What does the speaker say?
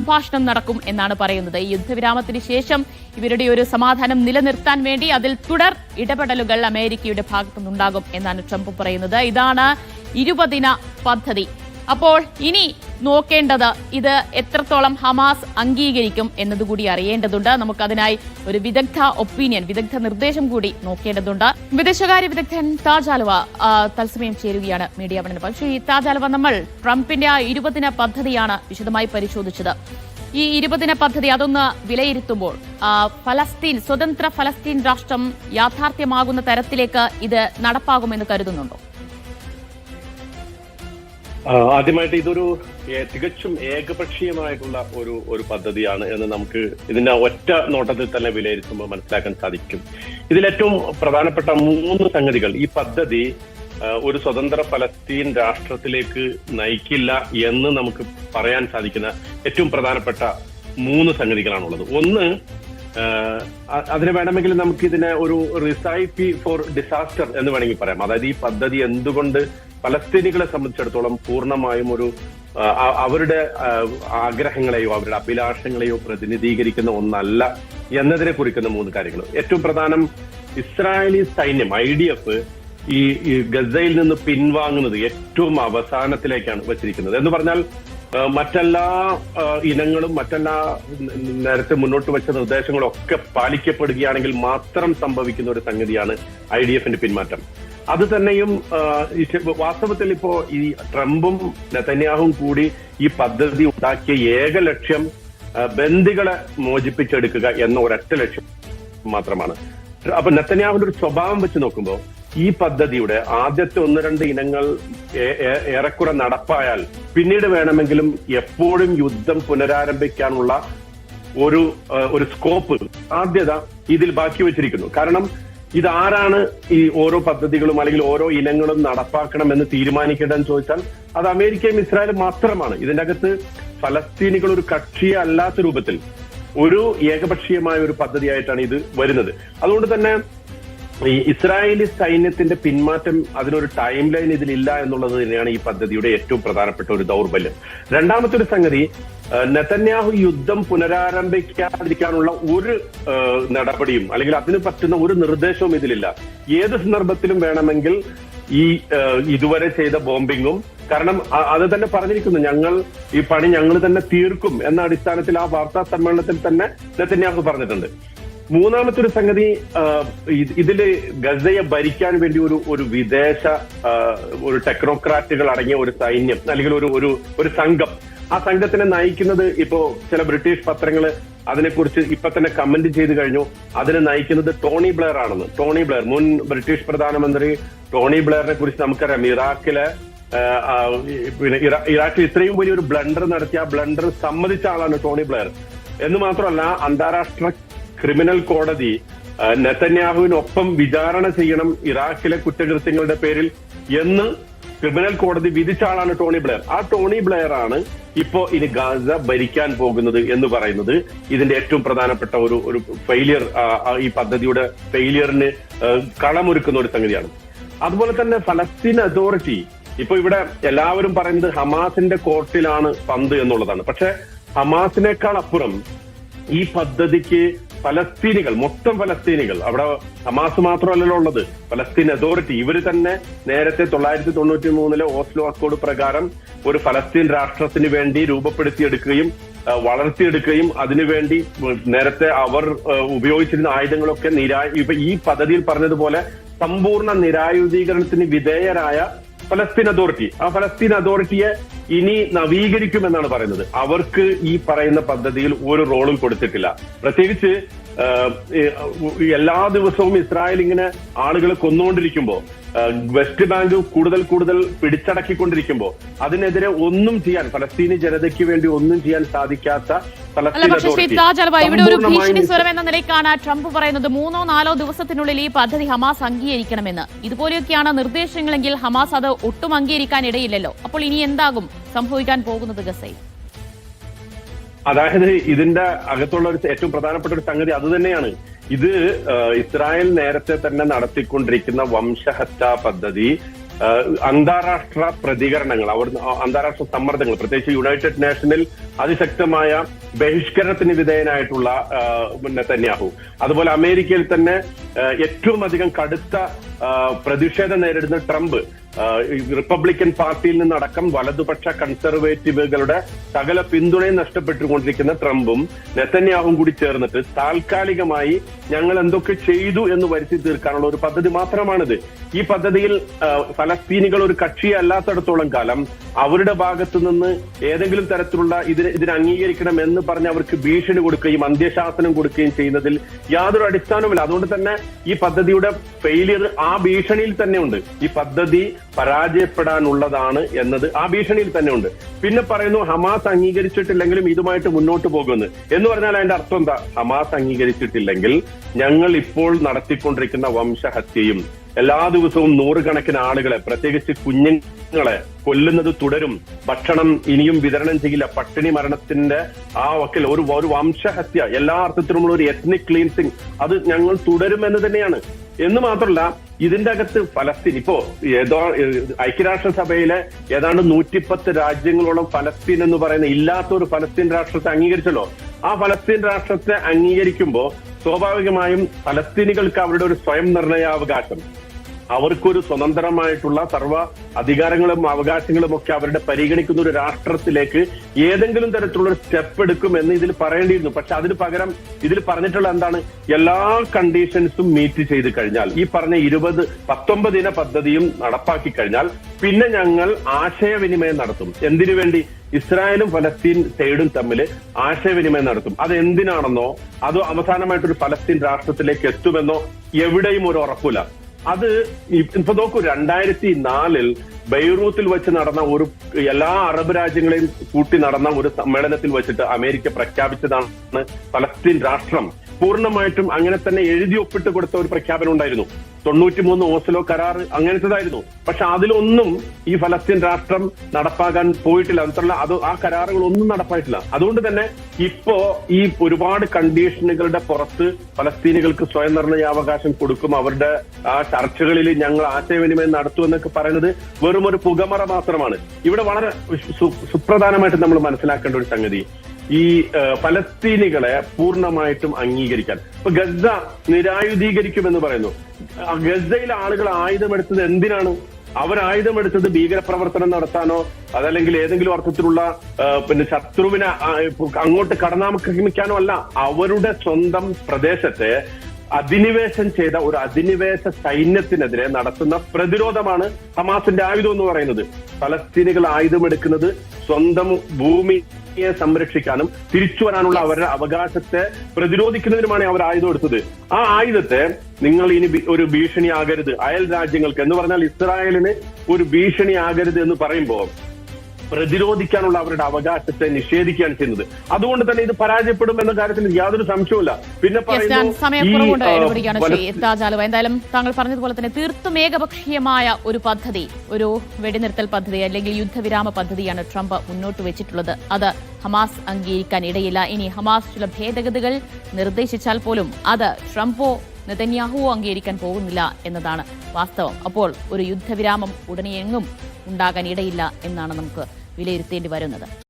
സംഭാഷണം നടക്കും എന്നാണ് പറയുന്നത്. ഈ യുദ്ധവിരാമത്തിന് ശേഷം ഇവരുടെ ഒരു സമാധാനം നിലനിർത്താൻ വേണ്ടി അതിൽ തുടർ ഇടപെടലുകൾ അമേരിക്കയുടെ ഭാഗത്തുനിന്നുണ്ടാകും എന്നാണ് ട്രംപ് പറയുന്നത്. ഇതാണ് ഇരുപതിന പദ്ധതി. അപ്പോൾ ഇനി നോക്കേണ്ടത് ഇത് എത്രത്തോളം ഹമാസ് അംഗീകരിക്കും എന്നതുകൂടി അറിയേണ്ടതുണ്ട്. നമുക്കതിനായി ഒരു വിദഗ്ധ ഒപ്പീനിയൻ വിദഗ്ധ നിർദ്ദേശം കൂടി നോക്കേണ്ടതുണ്ട്. വിദേശകാര്യ വിദഗ്ധൻ താജാലുവ തത്സമയം ചേരുകയാണ് മീഡിയ വണ്ണിന് പക്ഷേ ഈ താജാലുവ നമ്മൾ ട്രംപിന്റെ ആ ഇരുപതിന പദ്ധതിയാണ് വിശദമായി പരിശോധിച്ചത്. ഈ ഇരുപതിന പദ്ധതി അതൊന്ന് വിലയിരുത്തുമ്പോൾ ഫലസ്തീൻ സ്വതന്ത്ര ഫലസ്തീൻ രാഷ്ട്രം യാഥാർത്ഥ്യമാകുന്ന തരത്തിലേക്ക് ഇത് നടപ്പാകുമെന്ന് കരുതുന്നുണ്ടോ? ആദ്യമായിട്ട് ഇതൊരു തികച്ചും ഏകപക്ഷീയമായിട്ടുള്ള ഒരു ഒരു പദ്ധതിയാണ് എന്ന് നമുക്ക് ഇതിന്റെ ഒറ്റ നോട്ടത്തിൽ തന്നെ വിലയിരുത്തുമ്പോൾ മനസ്സിലാക്കാൻ സാധിക്കും. ഇതിലേറ്റവും പ്രധാനപ്പെട്ട മൂന്ന് സംഗതികൾ. ഈ പദ്ധതി ഒരു സ്വതന്ത്ര ഫലസ്തീൻ രാഷ്ട്രത്തിലേക്ക് നയിക്കില്ല എന്ന് നമുക്ക് പറയാൻ സാധിക്കുന്ന ഏറ്റവും പ്രധാനപ്പെട്ട മൂന്ന് സംഗതികളാണുള്ളത്. ഒന്ന് അതിന് വേണമെങ്കിൽ നമുക്ക് ഇതിനെ ഒരു റിസൈപ്പി ഫോർ ഡിസാസ്റ്റർ എന്ന് വേണമെങ്കിൽ പറയാം. അതായത് ഈ പദ്ധതി എന്തുകൊണ്ട് പലസ്തീനികളെ സംബന്ധിച്ചിടത്തോളം പൂർണമായും ഒരു അവരുടെ ആഗ്രഹങ്ങളെയോ അവരുടെ അഭിലാഷങ്ങളെയോ പ്രതിനിധീകരിക്കുന്ന ഒന്നല്ല എന്നതിനെ കുറിക്കുന്ന മൂന്ന് കാര്യങ്ങൾ. ഏറ്റവും പ്രധാനം ഇസ്രായേലി സൈന്യം ഐ ഡി എഫ് ഈ ഗസയിൽ നിന്ന് പിൻവാങ്ങുന്നത് ഏറ്റവും അവസാനത്തിലേക്കാണ് വച്ചിരിക്കുന്നത്. എന്ന് പറഞ്ഞാൽ മറ്റെല്ലാ ഇനങ്ങളും മറ്റെല്ലാ നേരത്തെ മുന്നോട്ട് വെച്ച നിർദ്ദേശങ്ങളും ഒക്കെ പാലിക്കപ്പെടുകയാണെങ്കിൽ മാത്രം സംഭവിക്കുന്ന ഒരു സംഗതിയാണ് ഐ ഡി എഫിന്റെ പിന്മാറ്റം. അത് തന്നെയും വാസ്തവത്തിൽ ഇപ്പോ ഈ ട്രംപും നെതന്യാഹും കൂടി ഈ പദ്ധതി ഉണ്ടാക്കിയ ഏക ലക്ഷ്യം ബന്ദികളെ മോചിപ്പിച്ചെടുക്കുക എന്ന ഒരൊറ്റ ലക്ഷ്യം മാത്രമാണ്. അപ്പൊ നെത്തന്യാഹുവിന്റെ ഒരു സ്വഭാവം വെച്ച് നോക്കുമ്പോൾ ഈ പദ്ധതിയുടെ ആദ്യത്തെ ഒന്ന് രണ്ട് ഇനങ്ങൾ ഏറെക്കുറെ നടപ്പായാൽ പിന്നീട് വേണമെങ്കിലും എപ്പോഴും യുദ്ധം പുനരാരംഭിക്കാനുള്ള ഒരു ഒരു സ്കോപ്പ് ആദ്യത ഇതിൽ ബാക്കി വെച്ചിരിക്കുന്നു. കാരണം ഇതാരാണ് ഈ ഓരോ പദ്ധതികളും അല്ലെങ്കിൽ ഓരോ ഇനങ്ങളും നടപ്പാക്കണമെന്ന് തീരുമാനിക്കേണ്ടതെന്ന് ചോദിച്ചാൽ അത് അമേരിക്കയും ഇസ്രായേലും മാത്രമാണ്. ഇതിന്റെ അകത്ത് ഫലസ്തീനികൾ ഒരു കക്ഷിയെ അല്ലാത്ത രൂപത്തിൽ ഒരു ഏകപക്ഷീയമായ ഒരു പദ്ധതിയായിട്ടാണ് ഇത് വരുന്നത്. അതുകൊണ്ട് തന്നെ ഈ ഇസ്രായേലി സൈന്യത്തിന്റെ പിന്മാറ്റം അതിനൊരു ടൈം ലൈൻ ഇതിലില്ല എന്നുള്ളത് തന്നെയാണ് ഈ പദ്ധതിയുടെ ഏറ്റവും പ്രധാനപ്പെട്ട ഒരു ദൗർബല്യം. രണ്ടാമത്തെ ഒരു സംഗതി നെതന്യാഹു യുദ്ധം പുനരാരംഭിക്കാതിരിക്കാനുള്ള ഒരു നടപടിയും അല്ലെങ്കിൽ അതിന് പറ്റുന്ന ഒരു നിർദ്ദേശവും ഇതിലില്ല. ഏത് സന്ദർഭത്തിലും വേണമെങ്കിൽ ഈ ഇതുവരെ ചെയ്ത ബോംബിങ്ങും കാരണം അത് തന്നെ പറഞ്ഞിരിക്കുന്നു ഞങ്ങൾ ഈ പണി ഞങ്ങൾ തന്നെ തീർക്കും എന്ന അടിസ്ഥാനത്തിൽ ആ വാർത്താ സമ്മേളനത്തിൽ തന്നെ നെതന്യാഹു പറഞ്ഞിട്ടുണ്ട്. മൂന്നാമത്തെ ഒരു സംഗതി ഇതിൽ ഗസയെ ഭരിക്കാൻ വേണ്ടി ഒരു ഒരു വിദേശ ഒരു ടെക്നോക്രാറ്റുകൾ അടങ്ങിയ ഒരു സൈന്യം അല്ലെങ്കിൽ ഒരു ഒരു ഒരു സംഘം. ആ സംഘത്തിനെ നയിക്കുന്നത് ഇപ്പോ ചില ബ്രിട്ടീഷ് പത്രങ്ങൾ അതിനെക്കുറിച്ച് ഇപ്പൊ തന്നെ കമന്റ് ചെയ്ത് കഴിഞ്ഞു. അതിനെ നയിക്കുന്നത് ടോണി ബ്ലെയർ ആണെന്ന്. ടോണി ബ്ലെയർ മുൻ ബ്രിട്ടീഷ് പ്രധാനമന്ത്രി ടോണി ബ്ലെയറിനെ കുറിച്ച് നമുക്കറിയാം. ഇറാഖിലെ പിന്നെ ഇറാഖിൽ ഇത്രയും വലിയൊരു ബ്ലണ്ടർ നടത്തിയ ആ ബ്ലണ്ടർ സമ്മതിച്ച ആളാണ് ടോണി ബ്ലെയർ. എന്ന് മാത്രമല്ല അന്താരാഷ്ട്ര ക്രിമിനൽ കോടതി നെതന്യാഹുവിനൊപ്പം വിചാരണ ചെയ്യണം ഇറാഖിലെ കുറ്റകൃത്യങ്ങളുടെ പേരിൽ എന്ന് ക്രിമിനൽ കോടതി വിധിച്ച ആളാണ് ടോണി ബ്ലെയർ. ആ ടോണി ബ്ലെയർ ആണ് ഇപ്പോ ഇനി ഗാസ ഭരിക്കാൻ പോകുന്നത് എന്ന് പറയുന്നത്. ഇതിന്റെ ഏറ്റവും പ്രധാനപ്പെട്ട ഒരു ഒരു ഫെയിലിയർ ഈ പദ്ധതിയുടെ ഫെയിലിയറിന് കളമൊരുക്കുന്ന ഒരു സംഗതിയാണ്. അതുപോലെ തന്നെ ഫലസ്തീൻ അതോറിറ്റി. ഇപ്പൊ ഇവിടെ എല്ലാവരും പറയുന്നത് ഹമാസിന്റെ കോർട്ടിലാണ് പന്ത് എന്നുള്ളതാണ്. പക്ഷെ ഹമാസിനേക്കാൾ അപ്പുറം ഈ പദ്ധതിക്ക് ഫലസ്തീനികൾ മൊത്തം ഫലസ്തീനികൾ. അവിടെ ഹമാസ് മാത്രമല്ലല്ലോ ഉള്ളത്. ഫലസ്തീൻ അതോറിറ്റി. ഇവർ തന്നെ നേരത്തെ തൊള്ളായിരത്തി തൊണ്ണൂറ്റി മൂന്നിലെ ഓസ്ലോ അക്കോഡ് പ്രകാരം ഒരു ഫലസ്തീൻ രാഷ്ട്രത്തിന് വേണ്ടി രൂപപ്പെടുത്തിയെടുക്കുകയും വളർത്തിയെടുക്കുകയും അതിനുവേണ്ടി നേരത്തെ അവർ ഉപയോഗിച്ചിരുന്ന ആയുധങ്ങളൊക്കെ നിരാ ഇപ്പൊ ഈ പദ്ധതിയിൽ പറഞ്ഞതുപോലെ സമ്പൂർണ നിരായുധീകരണത്തിന് വിധേയരായ ഫലസ്തീൻ അതോറിറ്റി. ആ ഫലസ്തീൻ അതോറിറ്റിയെ ഇനി നവീകരിക്കുമെന്നാണ് പറയുന്നത്. അവർക്ക് ഈ പറയുന്ന പദ്ധതിയിൽ ഒരു റോളും കൊടുത്തിട്ടില്ല. പ്രത്യേകിച്ച് എല്ലാ ദിവസവും ഇസ്രായേൽ ഇങ്ങനെ ആളുകളെ കൊന്നുകൊണ്ടിരിക്കുമ്പോൾ വെസ്റ്റ് ബാങ്ക് കൂടുതൽ കൂടുതൽ പിടിച്ചടക്കിക്കൊണ്ടിരിക്കുമ്പോൾ അതിനെതിരെ ഒന്നും ചെയ്യാൻ ഫലസ്തീനി ജനതയ്ക്ക് വേണ്ടി ഒന്നും ചെയ്യാൻ സാധിക്കാത്ത അല്ല പക്ഷേ ശ്രീ താജ് അൽവ ഇവിടെ ഒരു ഭീഷണി സ്വരം എന്ന നിലയ്ക്കാണ് ട്രംപ് പറയുന്നത്. മൂന്നോ നാലോ ദിവസത്തിനുള്ളിൽ ഈ പദ്ധതി ഹമാസ് അംഗീകരിക്കണമെന്ന്. ഇതുപോലെയൊക്കെയാണ് നിർദ്ദേശങ്ങളെങ്കിൽ ഹമാസ് അത് ഒട്ടും അംഗീകരിക്കാൻ ഇടയില്ലല്ലോ അപ്പോൾ ഇനി എന്താകും? സംഭവിക്കാൻ പോകുന്നത് ഗസൈ അതായത് ഇതിന്റെ അകത്തുള്ള ഒരു ഏറ്റവും പ്രധാനപ്പെട്ട ഒരു സംഗതി അത് തന്നെയാണ്. ഇത് ഇസ്രായേൽ നേരത്തെ തന്നെ നടത്തിക്കൊണ്ടിരിക്കുന്ന വംശഹത്യാ പദ്ധതി അന്താരാഷ്ട്ര പ്രതികരണങ്ങൾ അവിടുന്ന് അന്താരാഷ്ട്ര സമ്മർദ്ദങ്ങൾ പ്രത്യേകിച്ച് യുണൈറ്റഡ് നേഷനിൽ അതിശക്തമായ ബഹിഷ്കരണത്തിന് വിധേയനായിട്ടുള്ള നെതന്യാഹു. അതുപോലെ അമേരിക്കയിൽ തന്നെ ഏറ്റവും അധികം കടുത്ത പ്രതിഷേധം നേരിടുന്ന ട്രംപ് റിപ്പബ്ലിക്കൻ പാർട്ടിയിൽ നിന്നടക്കം വലതുപക്ഷ കൺസർവേറ്റീവുകളുടെ സകല പിന്തുണയും നഷ്ടപ്പെട്ടുകൊണ്ടിരിക്കുന്ന ട്രംപും നെത്തന്യാഹും കൂടി ചേർന്നിട്ട് താൽക്കാലികമായി ഞങ്ങൾ എന്തൊക്കെ ചെയ്തു എന്ന് വരുത്തി തീർക്കാനുള്ള ഒരു പദ്ധതി മാത്രമാണിത്. ഈ പദ്ധതിയിൽ ഫലസ്തീനികൾ ഒരു കക്ഷി അല്ലാത്തടത്തോളം കാലം അവരുടെ ഭാഗത്തു നിന്ന് ഏതെങ്കിലും തരത്തിലുള്ള ഇതിന് ഇതിനെ അംഗീകരിക്കണം എന്ന് പറഞ്ഞ് അവർക്ക് ഭീഷണി കൊടുക്കുകയും അന്ത്യശാസനം കൊടുക്കുകയും ചെയ്യുന്നതിൽ യാതൊരു അടിസ്ഥാനവുമില്ല. അതുകൊണ്ട് തന്നെ ഈ പദ്ധതിയുടെ ഫെയിലിയർ ആ ഭീഷണിയിൽ തന്നെയുണ്ട്. ഈ പദ്ധതി പരാജയപ്പെടാനുള്ളതാണ് എന്നത് ആ ഭീഷണിയിൽ തന്നെ ഉണ്ട് പിന്നെ പറയുന്നു ഹമാസ് അംഗീകരിച്ചിട്ടില്ലെങ്കിലും ഇതുമായിട്ട് മുന്നോട്ട് പോകുമെന്ന്. എന്ന് പറഞ്ഞാൽ അതിന്റെ അർത്ഥം എന്താ? ഹമാസ് അംഗീകരിച്ചിട്ടില്ലെങ്കിൽ ഞങ്ങൾ ഇപ്പോൾ നടത്തിക്കൊണ്ടിരിക്കുന്ന വംശഹത്യയും എല്ലാ ദിവസവും നൂറുകണക്കിന് ആളുകളെ പ്രത്യേകിച്ച് കുഞ്ഞുങ്ങളെ കൊല്ലുന്നത് തുടരും. ഭക്ഷണം ഇനിയും വിതരണം ചെയ്യില്ല. പട്ടിണി മരണത്തിന്റെ ആ വക്കിൽ ഒരു ഒരു വംശഹത്യ. എല്ലാ അർത്ഥത്തിലുമുള്ള ഒരു എത്നിക് ക്ലീൻസിങ് അത് ഞങ്ങൾ തുടരുമെന്ന് തന്നെയാണ്. എന്ന് മാത്രമല്ല ഇതിന്റെ അകത്ത് ഫലസ്തീൻ ഇപ്പോ ഏതോ ഐക്യരാഷ്ട്ര സഭയിലെ ഏതാണ്ട് നൂറ്റിപ്പത്ത് രാജ്യങ്ങളോളം ഫലസ്തീൻ എന്ന് പറയുന്ന ഇല്ലാത്ത ഒരു ഫലസ്തീൻ രാഷ്ട്രത്തെ അംഗീകരിച്ചല്ലോ. ആ ഫലസ്തീൻ രാഷ്ട്രത്തെ അംഗീകരിക്കുമ്പോൾ സ്വാഭാവികമായും ഫലസ്തീനികൾക്ക് അവരുടെ ഒരു സ്വയം നിർണയാവകാശം. അവർക്കൊരു സ്വതന്ത്രമായിട്ടുള്ള സർവ അധികാരങ്ങളും അവകാശങ്ങളും ഒക്കെ അവരുടെ പരിഗണിക്കുന്ന ഒരു രാഷ്ട്രത്തിലേക്ക് ഏതെങ്കിലും തരത്തിലുള്ള സ്റ്റെപ്പ് എടുക്കും എന്ന് ഇതിൽ പറയേണ്ടിയിരുന്നു. പക്ഷെ അതിന് പകരം ഇതിൽ പറഞ്ഞിട്ടുള്ള എന്താണ്? എല്ലാ കണ്ടീഷൻസും മീറ്റ് ചെയ്ത് കഴിഞ്ഞാൽ ഈ പറഞ്ഞ ഇരുപത് പത്തൊമ്പത് ദിന പദ്ധതിയും നടപ്പാക്കി കഴിഞ്ഞാൽ പിന്നെ ഞങ്ങൾ ആശയവിനിമയം നടത്തും. എന്തിനു വേണ്ടി? ഇസ്രായേലും ഫലസ്തീൻ സൈഡും തമ്മിൽ ആശയവിനിമയം നടത്തും. അത് എന്തിനാണെന്നോ അതോ അവസാനമായിട്ടൊരു ഫലസ്തീൻ രാഷ്ട്രത്തിലേക്ക് എത്തുമെന്നോ എവിടെയും ഒരു ഉറപ്പില്ല അത് ഇപ്പൊ നോക്കൂ രണ്ടായിരത്തി നാലിൽ ബെയ്റൂത്തിൽ വെച്ച് നടന്ന ഒരു എല്ലാ അറബ് രാജ്യങ്ങളെയും കൂട്ടി നടന്ന ഒരു സമ്മേളനത്തിൽ വെച്ചിട്ട് അമേരിക്ക പ്രഖ്യാപിച്ചതാണ് പലസ്തീൻ രാഷ്ട്രം. പൂർണമായിട്ടും അങ്ങനെ തന്നെ എഴുതി ഒപ്പിട്ട് കൊടുത്ത ഒരു പ്രഖ്യാപനം ഉണ്ടായിരുന്നു. തൊണ്ണൂറ്റിമൂന്ന് ഓസ്ലോ കരാർ അങ്ങനത്തേതായിരുന്നു. പക്ഷെ അതിലൊന്നും ഈ ഫലസ്തീൻ രാഷ്ട്രം നടപ്പാക്കാൻ പോയിട്ടില്ല. അതുള്ള അത് ആ കരാറുകളൊന്നും നടപ്പായിട്ടില്ല. അതുകൊണ്ട് തന്നെ ഇപ്പോ ഈ ഒരുപാട് കണ്ടീഷനുകളുടെ പുറത്ത് ഫലസ്തീനികൾക്ക് സ്വയം നിർണയാവകാശം കൊടുക്കും. അവരുടെ ആ ചർച്ചകളിൽ ഞങ്ങൾ ആശയവിനിമയം നടത്തും എന്നൊക്കെ പറയുന്നത് വെറും ഒരു പുകമറ മാത്രമാണ്. ഇവിടെ വളരെ സുപ്രധാനമായിട്ട് നമ്മൾ മനസ്സിലാക്കേണ്ട ഒരു സംഗതി. ഈ പലസ്തീനികളെ പൂർണമായിട്ടും അംഗീകരിക്കാൻ. ഇപ്പൊ ഗസ നിരായുധീകരിക്കുമെന്ന് പറയുന്നു. ഗസയിലെ ആളുകൾ ആയുധമെടുത്തത് എന്തിനാണ്? അവർ ആയുധമെടുത്തത് ഭീകരപ്രവർത്തനം നടത്താനോ അതല്ലെങ്കിൽ ഏതെങ്കിലും അർത്ഥത്തിലുള്ള പിന്നെ ശത്രുവിനെ അങ്ങോട്ട് കടന്നാക്രമിക്കാനോ അല്ല. അവരുടെ സ്വന്തം പ്രദേശത്തെ അധിനിവേശം ചെയ്ത ഒരു അധിനിവേശ സൈന്യത്തിനെതിരെ നടത്തുന്ന പ്രതിരോധമാണ് ഹമാസിന്റെ ആയുധം എന്ന് പറയുന്നത്. ഫലസ്തീനികൾ ആയുധമെടുക്കുന്നത് സ്വന്തം ഭൂമി സംരക്ഷിക്കാനും തിരിച്ചു വരാനുള്ള അവരുടെ അവകാശത്തെ പ്രതിരോധിക്കുന്നതിനുമാണ് അവർ ആയുധം എടുത്തത്. ആ ആയുധത്തെ നിങ്ങൾ ഇനി ഒരു ഭീഷണിയാകരുത്. അയൽ രാജ്യങ്ങൾക്ക് എന്ന് പറഞ്ഞാൽ ഇസ്രായേലിന് ഒരു ഭീഷണിയാകരുത് എന്ന് പറയുമ്പോൾ പ്രതിരോധിക്കാനുള്ള അവരുടെ അവകാശത്തെ നിഷേധിക്കുകയാണ് ചെയ്യുന്നത്. അതുകൊണ്ട് തന്നെ ഇത് പരാജയപ്പെടും എന്ന കാര്യത്തിൽ യാതൊരു സംശയവുമില്ല. പിന്നെ പറയുന്നു എന്തായാലും താങ്കൾ പറഞ്ഞതുപോലെ തന്നെ തീർത്തും ഏകപക്ഷീയമായ ഒരു പദ്ധതി ഒരു വെടിനിർത്തൽ പദ്ധതി അല്ലെങ്കിൽ യുദ്ധവിരാമ പദ്ധതിയാണ് ട്രംപ് മുന്നോട്ട് വെച്ചിട്ടുള്ളത്. അത് ഹമാസ് അംഗീകരിക്കാൻ ഇടയില്ല. ഇനി ഹമാസ് ചില ഭേദഗതികൾ നിർദ്ദേശിച്ചാൽ പോലും അത് ട്രംപോ നെതന്യാഹുവോ അംഗീകരിക്കാൻ പോകുന്നില്ല എന്നതാണ് വാസ്തവം. അപ്പോൾ ഒരു യുദ്ധവിരാമം ഉടനെയെങ്ങും ഉണ്ടാകാൻ ഇടയില്ല എന്നാണ് നമുക്ക് വിലയിരുത്തേണ്ടി വരുന്നത്